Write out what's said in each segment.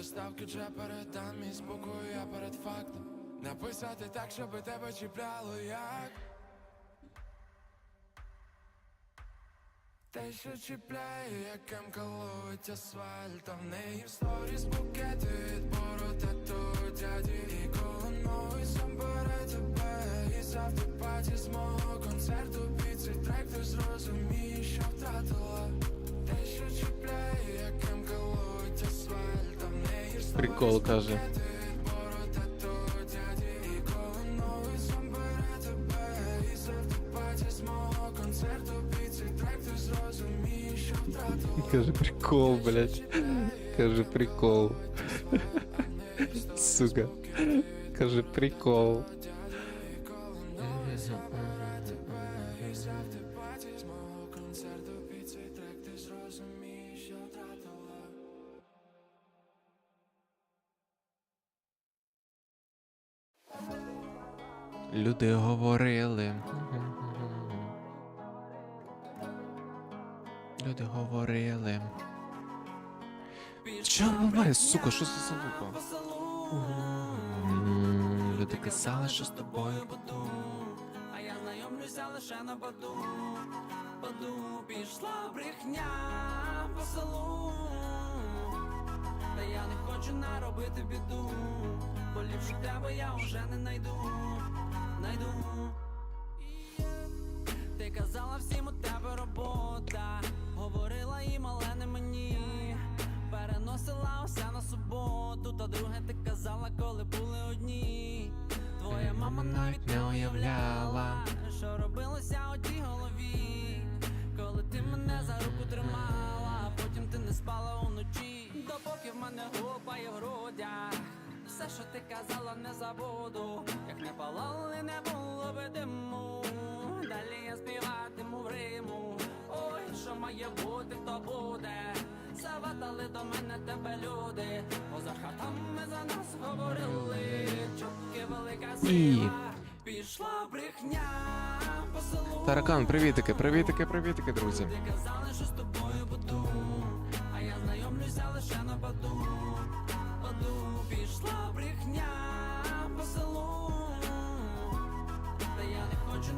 без ставки вже передам мій спокою, я перед фактом. Написати так, щоби тебе чіпляло як? Те, що чіпляє, як мкалують асфальтом В неї в сторіс букети від борода до дяді І коли новий сам бере тебе. І завтра паті з мого концерту Під цей трек ти зрозумієш, що втратила. Те, що чіпляє, Прикол, каже. дяді І коли новий сам бере тебе І завтра концерту Люди говорили. Люди говорили. Буває, сука, що це за звука? Люди казали, що з тобою буду. А я знайомлюся лише на баду, баду пішла брехня по селу. Та я не хочу наробити біду, бо ліпше тебе я вже не найду, найду. Ти казала всім у тебе робота, говорила їм, але не мені. Переносила усе на суботу, та друге ти казала, коли були одні. Твоя мама навіть не уявляла, що робилося у тій голові, коли ти мене за руку тримала, а потім ти не спала уночі. Допоки в мене гупає в грудях, все, що ти казала, не забуду. Як не палали, не було би диму. Далі я співатиму в Риму. Ой, що має бути, то буде. Завадали до мене тебе люди. Поза хатами за нас говорили. Чутки велика сила. Пішла брехня. Таракан, привітики, привітики, привітики, друзі. Казали, що з тобою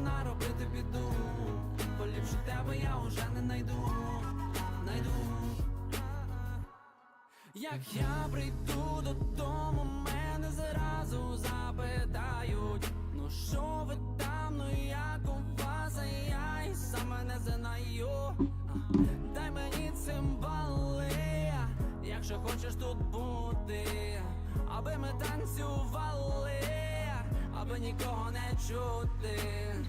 наробити біду, бо ліпше тебе я уже не найду, найду. Як я прийду додому, мене зразу запитають, ну що ви там, ну як у вас, а я і саме не знаю. Дай мені цимбали, якщо хочеш тут бути, аби ми танцювали, аби нікого не чути.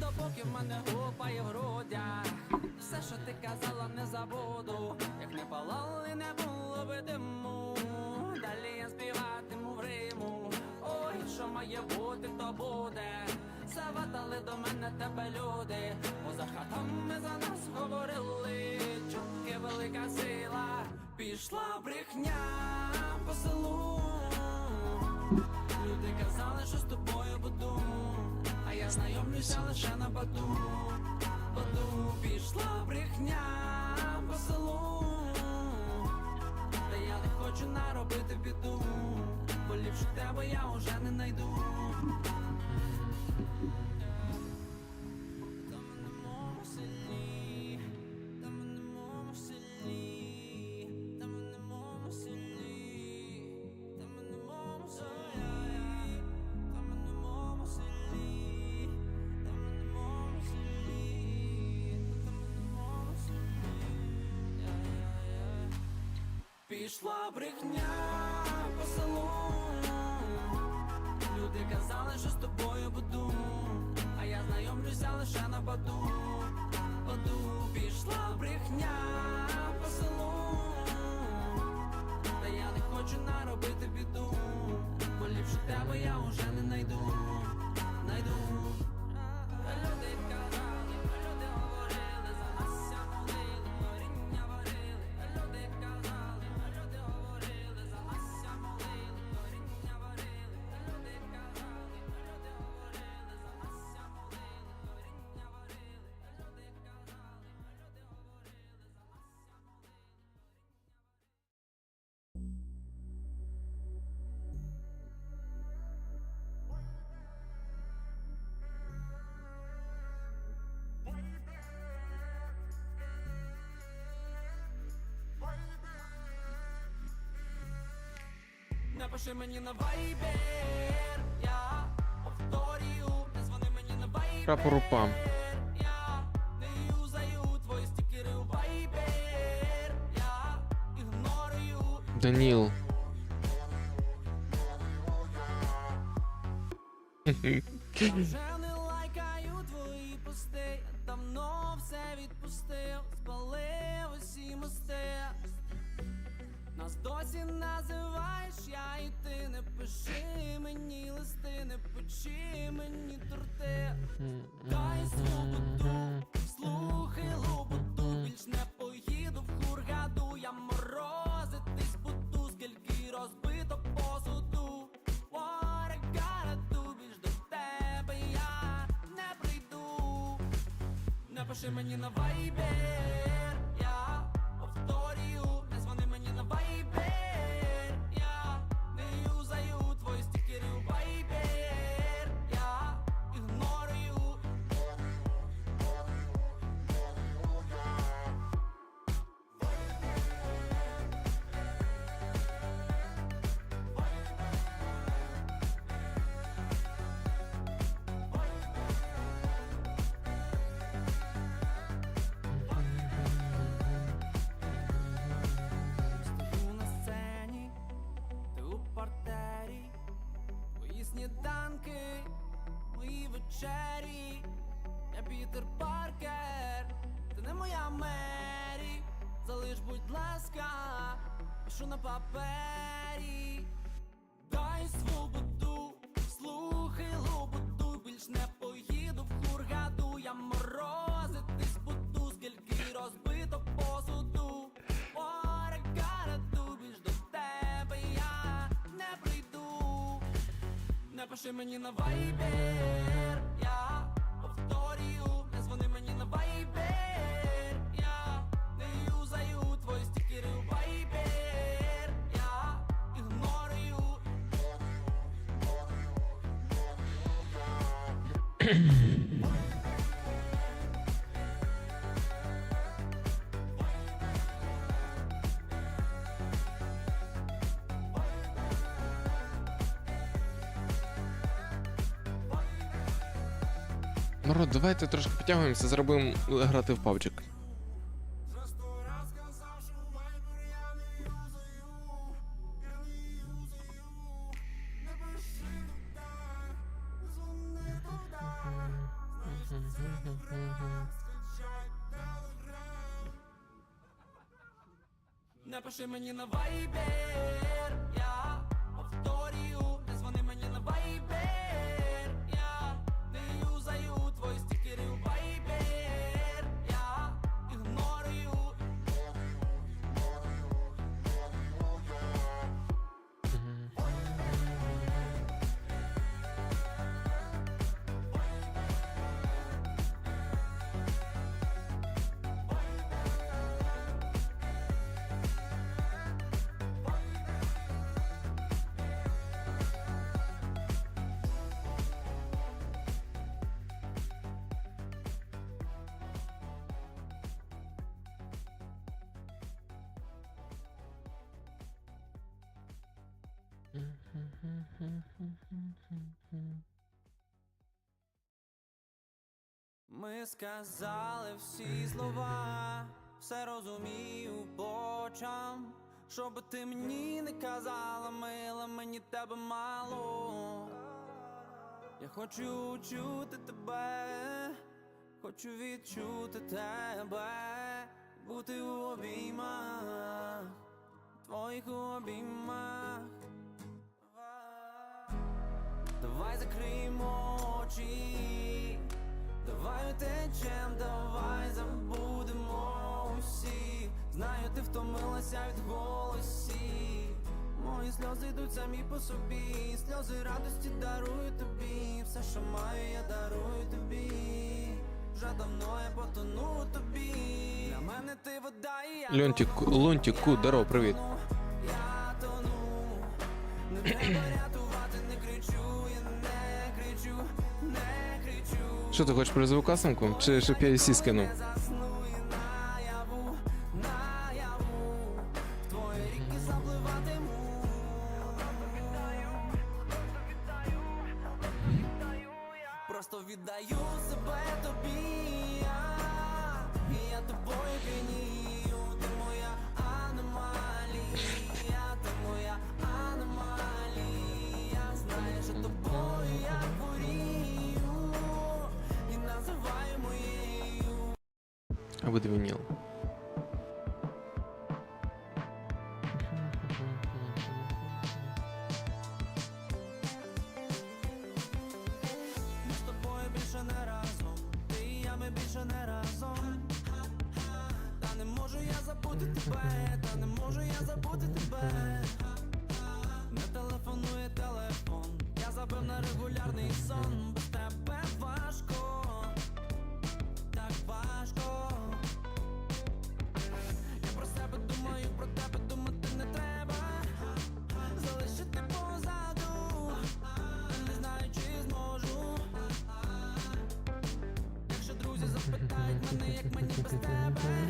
Допоки в мене гупає в грудях, все, що ти казала, не забуду. Як не палали, не було би диму. Далі я співатиму в Риму. Ой, що має бути, то буде. Завадали до мене тебе люди. Поза хатами за нас говорили. Чутки велика сила. Пішла брехня Люди казали, що з тобою буду. А я знайомлюся лише на бату. Бату пішла брехня по селу. Та я не хочу наробити біду, бо ліпше тебе я уже не найду. Лише на баду. Баду пішла брехня по селу. Та я не хочу наробити біду, бо ліпше тебе я уже не найду, найду. Люди Напиши мені на вайбер, я повторюю, не звони мені на вайбер. Прапор УПА. Я не юзаю твої стікери у вайбер, я ігнорую. Даніл. Вже Напиши мені на вайбер, папері, дай свободу, слухай лободу, більш не поїду в хургаду, я морозитись буду, скільки розбито посуду. Do, більш до тебе я не прийду. Напиши мені на вайбер, Народ, давайте трошки підтягуємося, зробимо грати в павчик. Напиши мені на вайбер, Ми сказали всі слова, все розумію по очам. Що ти мені не казала, мила, мені тебе мало. Я хочу чути тебе, хочу відчути тебе, бути у обіймах, твоїх обіймах. Давай закриємо очі, давай утечем, давай забудемо усі. Знаю, ти втомилася від голосів. Мої сльози йдуть самі по собі. Сльози радості дарую тобі. Все, що маю, я дарую тобі. Вже давно я потону тобі. Для мене ти вода і я Льонтик, Лунтик, Ку, здорово, привіт. я тону. Не треба Що ти хочеш про звукасимку? Чи щоб я сі скинув? А Друзі мене, як мені без тебе,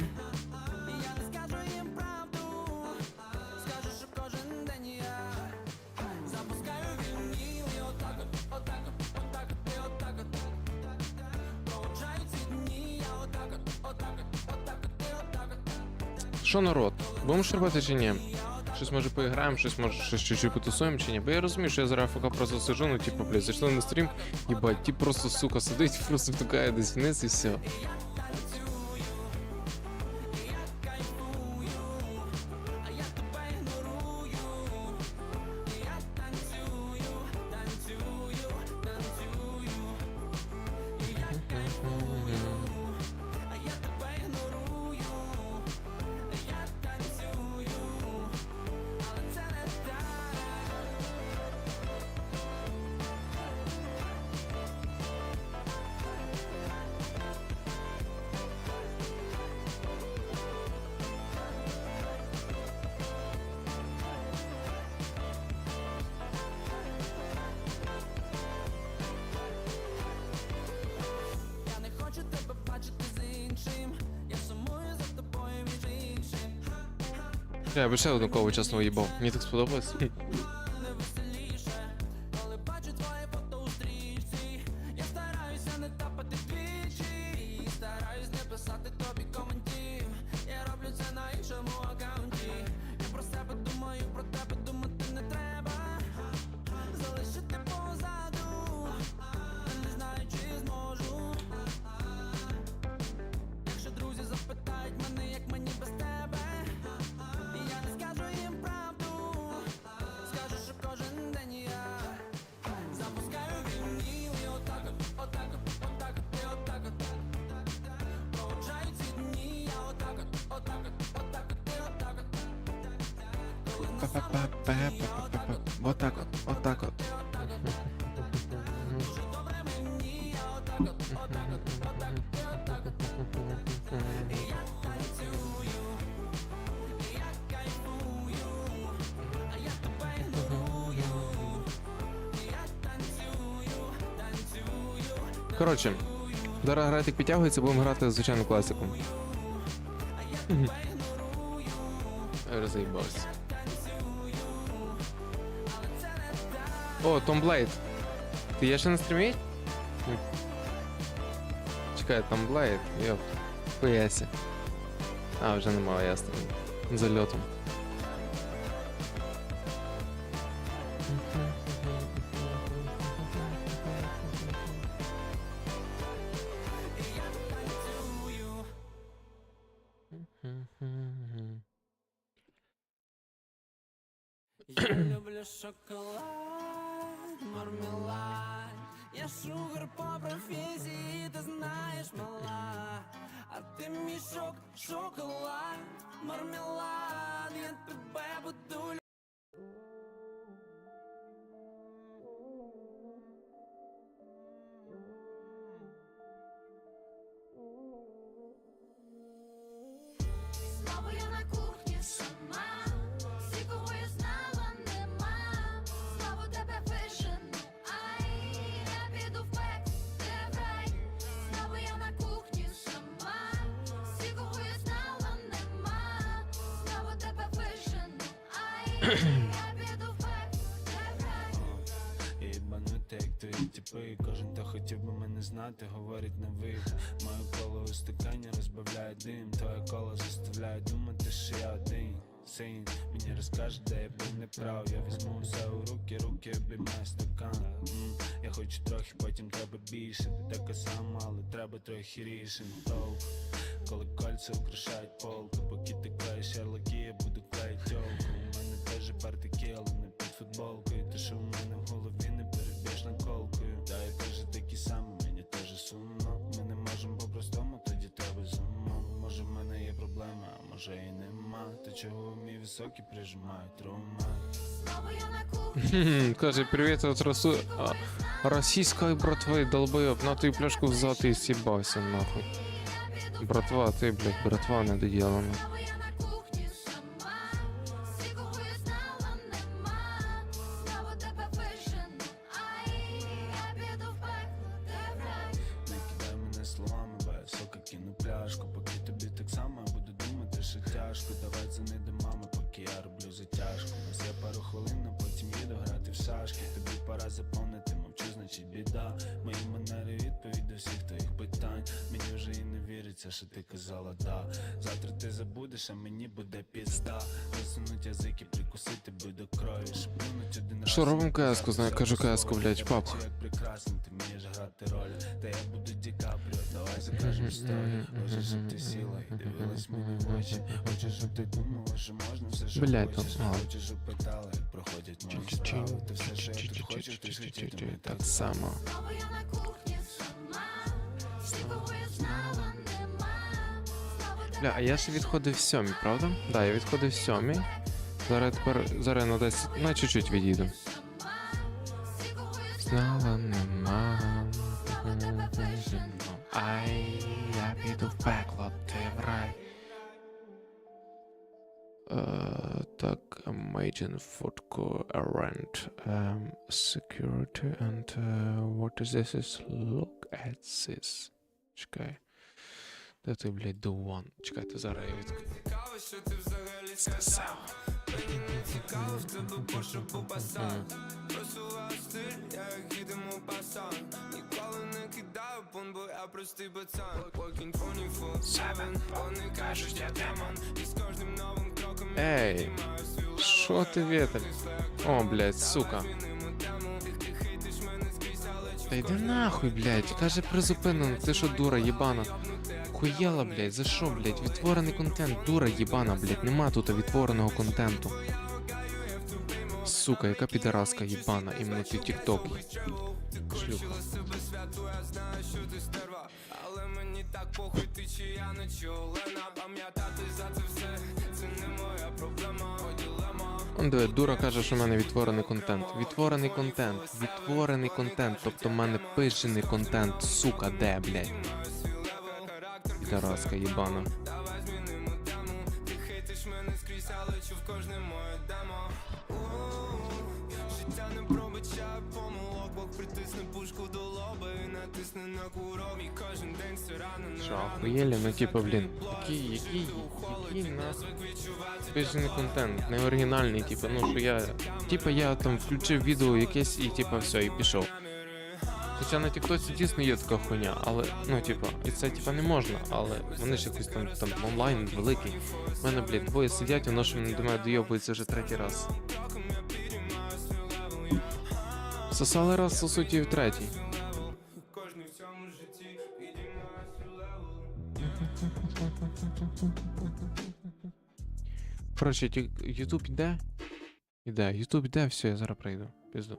я не скажу їм правду, скажу, що кожен день я запускаю вініл і отак от, отак от, отак от, і отак от. Проводжаю ці дні, я отак от, отак от, отак от, і отак от. Що народ? Будемо ж чи ні? Щось може поіграємо, щось може щось чуть-чуть потусуємо чи ні? Бо я розумію, що я зараз ФК просто сижу, ну типу, блядь, зайшли на стрім, їбать, ті просто, сука, сидить, просто втукає десь вниз і все. Я б ще одну кову чесно уїбав. Мені так сподобалось. Тебе ігнорую. І я танцюю, танцюю, Коротше, зараз гратик підтягується, будемо грати звичайну класику. Мгм. О, Том Блейд. Ти є ще на стрімі? Ні. Чекай, Том Блейд, йоп. Хуяся. А, вже немає, ясно. Зальотом. Я Я на кухні сама, всі, кого я знала, нема. Знову тебе вижену, ай, я піду в пек. Знову я на кухні сама, всі, кого я знала, нема. Знову тебе вижену, ай, я піду в пек, ти в рай. Єбанути, як твої типи, кожен то хотів би мене знати, говорить на вид. Моє коло у стакані розбавляє дим. Твоє коло заставляє думати, що я один. Син мені розкаже, де я був неправ. Я візьму все у руки, руки обіймаю стакан. М, Я хочу трохи, потім треба більше. Ти така сама, але треба трохи рішень. Толк, коли кольця украшають полку, поки ти клеїш ярлики, я буду клеїть тілку. У мене теж партики, але не під футболкою. Те, що в мене в голові не перебіж наколкою. Да, я теж такий самий, мені теж сумно. Ми не можемо по-простому, тоді треба з умом. Може, в мене є проблема, а може і нема. Ти чого мій високий прижимають трума? Каже, привіт от росу... російської братви, долбойоб, на ту пляшку взяти і сібався нахуй. Братва, ти, блядь, братва недоділана. Не що ти казала да. Завтра ти забудеш, а мені буде пізда. Висунуть язики, прикусити буду крові. Шпинуть один раз. Що робимо каску? Знаю, кажу буде каску, добре. пап. Як прекрасно, ти вмієш грати роль. Та я буду Ді Капріо, давай закажемо історію. Хочу, щоб ти сіла і дивилась мені в очі. Хочу, щоб ти думала, що можна все, що Блядь, хочеш. ну. Хочу, щоб питала, як проходять мої справи. Ти все, що я тут хочу, ти ж хотіти мене Так само. Знову я на кухні сама. Всі, Бля, а я ж відходив сьомій, правда? Да, я відходив сьомій. Зараз тепер, зараз на 10, на чуть-чуть відійду. Знала нема. Ай, я піду в пекло, ти в рай. Е, так, Imagine Food Co Rent um, Security and uh, what is this is look at this. Чекай. Де ти, блядь, one? Чекайте, зараз я відкрию. Цікаво, що ти взагалі Сказав. Мені не цікаво, в тебе пошуку пасан Просував стиль, як їдемо пасан Ніколи не кидаю пон, бо я простий пацан Walking 24-7, вони кажуть, я демон І з кожним новим кроком я Ей, піднімаю свій левел що ти вітер? О, блядь, сука. Та йди нахуй, блядь, каже призупинено, ти що дура єбана? Хуяла, блядь, за що, блядь? Відтворений контент, дура єбана, блядь, нема тут відтвореного контенту. Сука, яка підараска єбана, іменно ти тікток. Шлюха. мені ти чи я не диви, дура каже, що в мене відтворений контент. Відтворений контент, відтворений контент, тобто в мене пижений контент, сука, де, блядь? Підараска єбана. Давай Життя не пробачає помилок Бог пушку до лоба і натисне на курок І кожен день все рано на Що, охуєлі? Ну типа, блін, який, який, який нахуй пижений контент, не оригінальний, типа, ну що я. Типа я там включив відео якесь і типа все, і пішов. Хоча на Тіктоці дійсно є така хуйня, але ну типа, і це типа не можна, але вони ж якось там там онлайн великий. У мене, блядь, двоє сидять, воно що до мене дойобується вже третій раз. Сосали раз, сосуть і в третій. Ті- Ютуб іде? Іде, Ютуб іде, все, я зараз прийду. Пізду.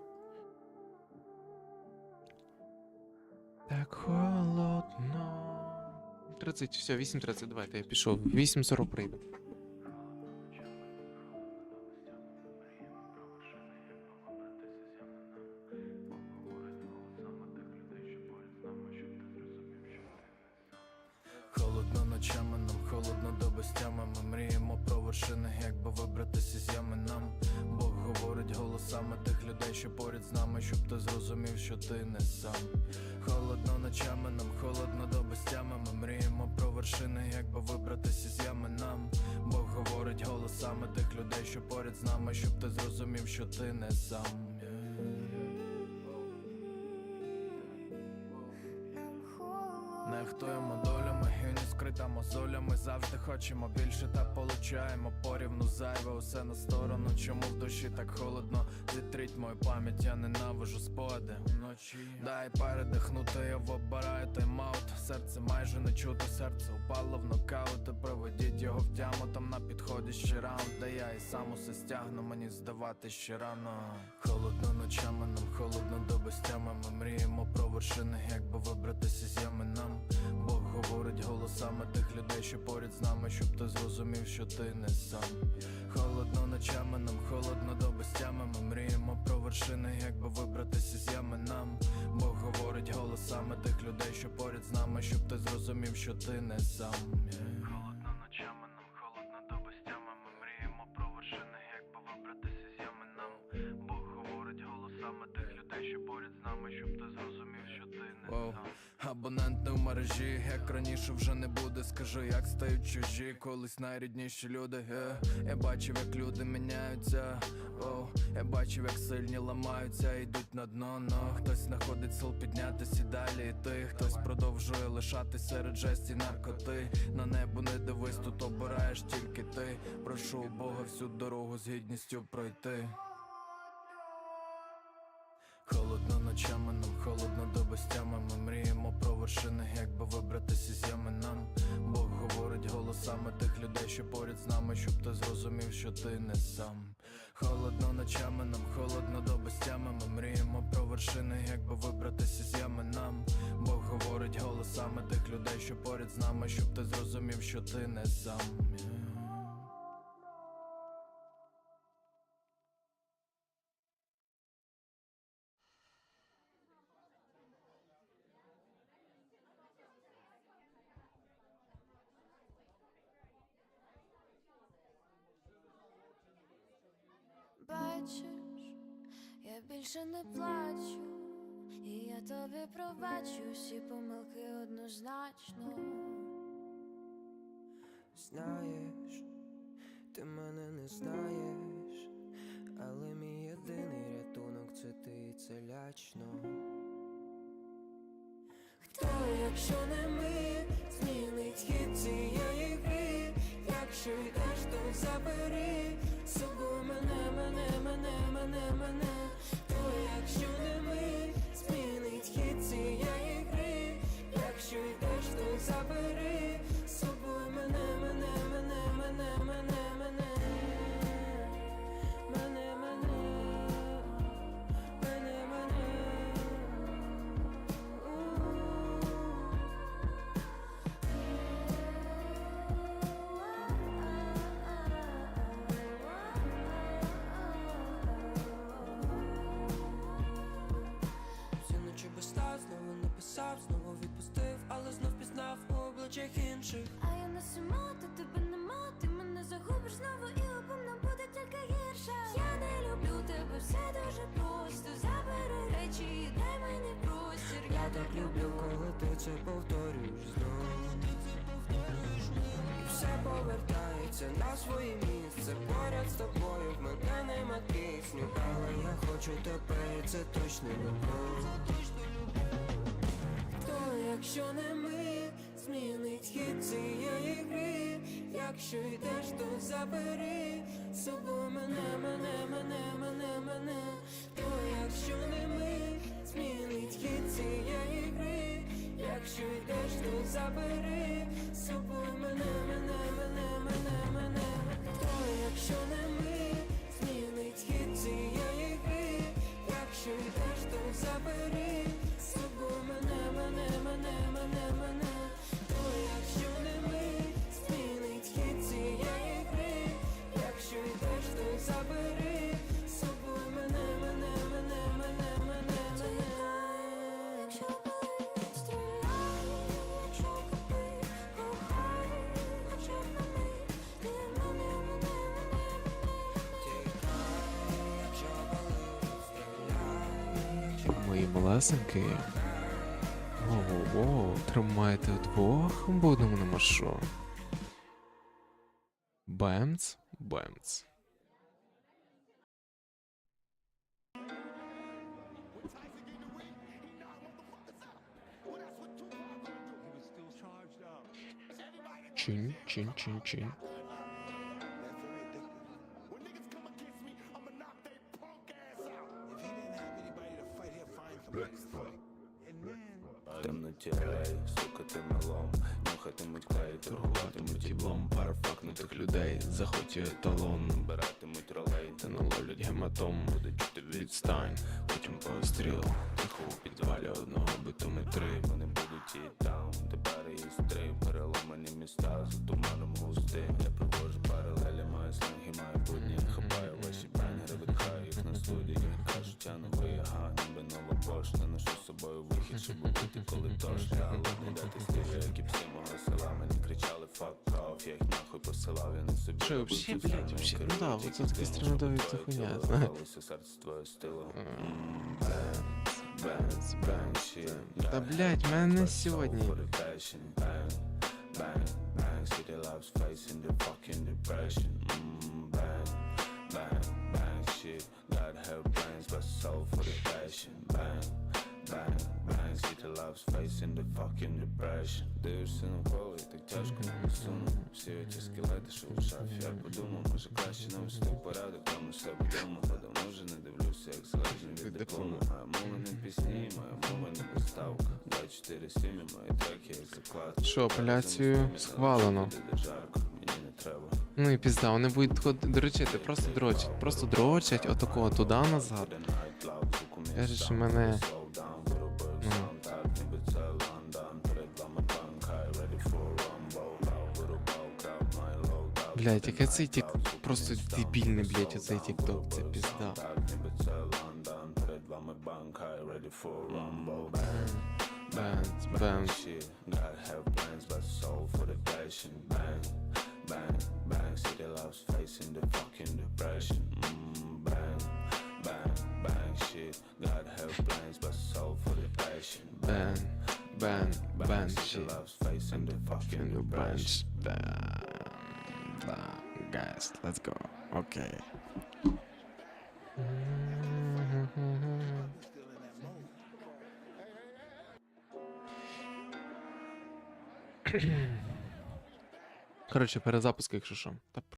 Так холодно. 30, все, 8.30, давайте, я пішов. 8.40 прийду. Холодно ночами, нам холодно до безтями Ми мріємо про вершини, якби вибратися з ями нам Бог говорить голосами тих людей, що поряд з нами, щоб ти зрозумів, що ти не сам. що ти не сам. Нехтуємо долями юні скрита мозолями. Завжди хочемо більше та получаємо порівну зайве усе на сторону. Чому в душі так холодно? Зітріть мою пам'ять, я ненавижу спогади вночі. Дай передихнути, я вибираю тайм-аут Серце майже не чути, серце упало в нокаут І Проведіть його в тяму, там на підході ще раунд Де я і сам усе стягну, мені здавати ще рано Холодно ночами, нам холодно до безтями Ми мріємо про вершини, якби вибратися з ями нам говорить голосами тих людей, що поряд з нами, щоб ти зрозумів, що ти не сам. Холодно ночами, нам холодно до безтями Ми мріємо про вершини, якби вибратися з ями нам Бог говорить голосами тих людей, що поряд з нами, щоб ти зрозумів, що ти не сам. Холодно ночами, нам холодно до безтями Ми мріємо про вершини, якби вибратися з ями нам Бог говорить голосами тих людей, що поряд з нами, щоб ти зрозумів, що ти не сам. Абонент не в мережі, як раніше вже не буде. Скажи, як стають чужі, колись найрідніші люди. Е, я бачив, як люди міняються. О, я бачив, як сильні ламаються, йдуть на дно. Но хтось знаходить сил піднятися і далі йти. Хтось продовжує лишатись серед жесті наркоти. На небо не дивись, тут обираєш тільки ти. Прошу Бога всю дорогу з гідністю пройти. Холодно ночами, нам холодно до безтями голосами людей, що поряд з нами, щоб ти зрозумів, що ти не сам. Холодно ночами, нам холодно до безтями Ми мріємо про вершини, якби вибратися з ями нам Бог говорить голосами тих людей, що поряд з нами, щоб ти зрозумів, що ти не сам. Більше не плачу, і я тобі пробачу всі помилки однозначно. Знаєш, ти мене не знаєш, але мій єдиний рятунок це ти і це лячно. Хто, якщо не ми, змінить хід цієї гри, якщо йдеш, то забери з собою мене, мене, мене, мене, мене. Якщо не ми, змінить хід цієї гри, якщо йдеш, то забери з собою мене, мене, мене, мене. Написав, знову відпустив, але знов пізнав у обличчях інших. А я не сама, та тебе нема, ти мене загубиш знову і обом нам буде тільки гірше. Я не люблю тебе, все дуже просто. Забери речі, і дай мені простір. Я так люблю, коли ти це повторюєш знову. І все повертається на своє місце. Поряд з тобою в мене нема кисню. Але я хочу тебе, і це точно любов. Якщо не ми, змінить хід цієї гри, якщо йдеш, то забери з мене, мене, мене, мене, мене. Хто, якщо не ми, змінить хід цієї гри, якщо йдеш, то забери з мене, мене, мене, мене, мене. Хто, Мої малесенькі. Ого, тримайте вдвох, будемо на що. Бемц, бемц. Чинь, чинь, чинь, чинь. Захотіє талон, набиратимуть ролей, та наловлять гематом, буде чути відстань, потім постріл, тихо у підвалі одного битими три, вони будуть і там, де пари і три, переломані міста, за туманом густим, я привожу паралелі, маю сленги, маю будні, хапаю ваші бенгери, видихаю їх на студії, кажуть, життя новий, ага, ніби нова пошта, ношу з собою вихід, щоб бути, коли тошно, але не дати стилю, як і всі мого села, мені кричали off, я їх нахуй посилав, я не собі. Що, вообще, блядь, вообще, ну да, вот це тим, це хуйня, рвалося серце. М, Bang, bang, shit. Та, блядь, мене не сьогодні. Bang, bang. See the love's face the fucking depression. Mm, bang, bang, bang, shit. God have plans, but soul for the passion. Bang, bang, bang. See the in the fucking depression. Дивишся навколо і так тяжко не сумно. Всі ті скелети, що в шафі. Я подумав, може краще навести порядок, там у себе вдома. Бо давно вже не дивлюся, як залежний від диплому. Моя мова не пісні, моя мова не доставка. 24 сім'ї, мої треки, як заклад. Що, апеляцію схвалено. Ну і пізда, вони будуть дрочити, просто дрочать, просто дрочать отако туди-назад. Кажеш, що мене. Ну. Блять, яке цей тік. Просто дебільний, блять, оцей тік-ток, це пізда. Бенц, бенц. Shit, gotta have plans, but soul for the passion. Bang, bang, bang. See the love's face in the fucking depression. Mm, bang, bang, bang. Shit, gotta have plans, but soul for the passion. Бен, бен, бен, See shit. the love's face in the fucking depression. Да, guys, let's go. Окей. Коротше, перезапуск, якщо що. Та